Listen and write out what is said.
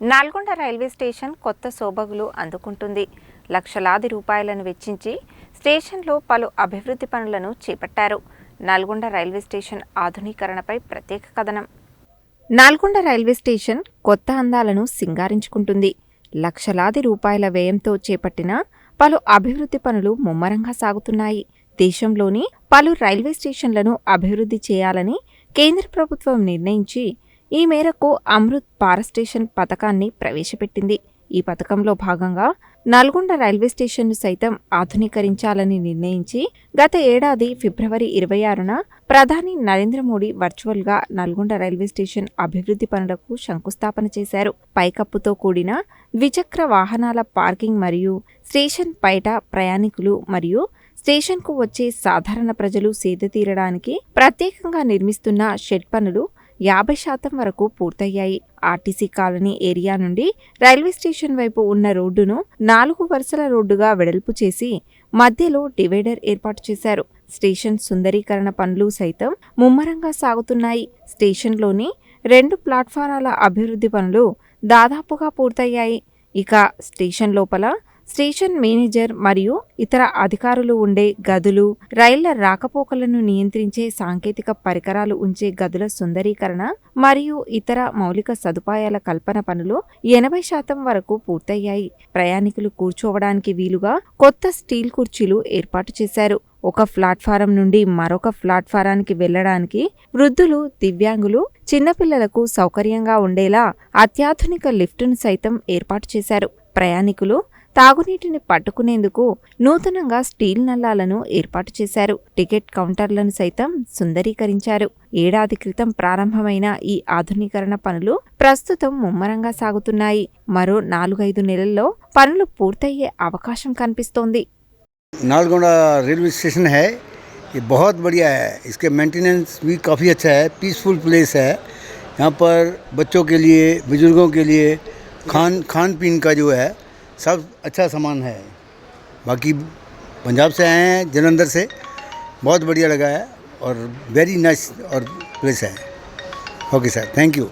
Nalgonda railway station కొత్త శోభగులు అందుకుంటుంది. లక్షలాది రూపాయలను వెచ్చించి స్టేషన్లో పలు అభివృద్ధి పనులను చేపట్టారు. నల్గొండ రైల్వే స్టేషన్ ఆధునీకరణపై ప్రత్యేక కథనం. నల్గొండ రైల్వే స్టేషన్ కొత్త అందాలను సింగారించుకుంటుంది. లక్షలాది రూపాయల వ్యయంతో చేపట్టిన పలు అభివృద్ధి పనులు ముమ్మరంగా సాగుతున్నాయి. దేశంలోని పలు రైల్వే స్టేషన్లను అభివృద్ధి చేయాలని కేంద్ర ప్రభుత్వం నిర్ణయించి ఈ మేరకు అమృత్ పారస్టేషన్ పథకాన్ని ప్రవేశపెట్టింది. ఈ పథకంలో భాగంగా నల్గొండ రైల్వే స్టేషన్ను సైతం ఆధునీకరించాలని నిర్ణయించి గత ఏడాది ఫిబ్రవరి ఇరవై ఆరున ప్రధాని నరేంద్ర మోడీ వర్చువల్గా నల్గొండ రైల్వే స్టేషన్ అభివృద్ధి పనులకు శంకుస్థాపన చేశారు. పైకప్పుతో కూడిన ద్విచక్ర వాహనాల పార్కింగ్ మరియు స్టేషన్ బయట ప్రయాణికులు మరియు స్టేషన్కు వచ్చే సాధారణ ప్రజలు సేద తీరడానికి ప్రత్యేకంగా నిర్మిస్తున్న షెడ్ పనులు యాభై శాతం వరకు పూర్తయ్యాయి. ఆర్టీసీ కాలనీ ఏరియా నుండి రైల్వే స్టేషన్ వైపు ఉన్న రోడ్డును నాలుగు వరుసల రోడ్డుగా వెడల్పు చేసి మధ్యలో డివైడర్ ఏర్పాటు చేశారు. స్టేషన్ సుందరీకరణ పనులు సైతం ముమ్మరంగా సాగుతున్నాయి. స్టేషన్లోని రెండు ప్లాట్ఫారాల అభివృద్ధి పనులు దాదాపుగా పూర్తయ్యాయి. ఇక స్టేషన్ లోపల స్టేషన్ మేనేజర్ మరియు ఇతర అధికారులు ఉండే గదులు రైళ్ళ రాకపోకలను నియంత్రించే సాంకేతిక పరికరాలు ఉంచే గదుల సుందరీకరణ మరియు ఇతర మౌలిక సదుపాయాల కల్పన పనులు ఎనభై శాతం వరకు పూర్తయ్యాయి. ప్రయాణికులు కూర్చోవడానికి వీలుగా కొత్త స్టీల్ కుర్చీలు ఏర్పాటు చేశారు. ఒక ప్లాట్ఫారం నుండి మరొక ప్లాట్ఫారానికి వెళ్ళడానికి వృద్ధులు దివ్యాంగులు చిన్నపిల్లలకు సౌకర్యంగా ఉండేలా అత్యాధునిక లిఫ్టును సైతం ఏర్పాటు చేశారు. ప్రయాణికులు తాగునీటిని పట్టుకునేందుకు నూతనంగా స్టీల్ నల్లాలను ఏర్పాటు చేశారు టికెట్ కౌంటర్లను సైతం సుందరీకరించారు ఏడాది క్రితం ప్రారంభమైన ఈ ఆధునీకరణ పనులు ప్రస్తుతం ముమ్మరంగా సాగుతున్నాయి మరో నాలుగైదు నెలల్లో పనులు పూర్తయ్యే అవకాశం కనిపిస్తోంది नालगोंडा रेलवे स्टेशन है ये बहुत बढ़िया है इसके मेंटेनेंस भी काफ़ी अच्छा है पीसफुल प्लेस है यहाँ पर बच्चों के लिए बुज़ुर्गों के लिए खान खान पीन का जो है सब अच्छा सामान है। बाकी पंजाब से आए हैं, जलंधर से। बहुत बढ़िया लगा है और वेरी नाइस और प्लेस है। Okay sir thank you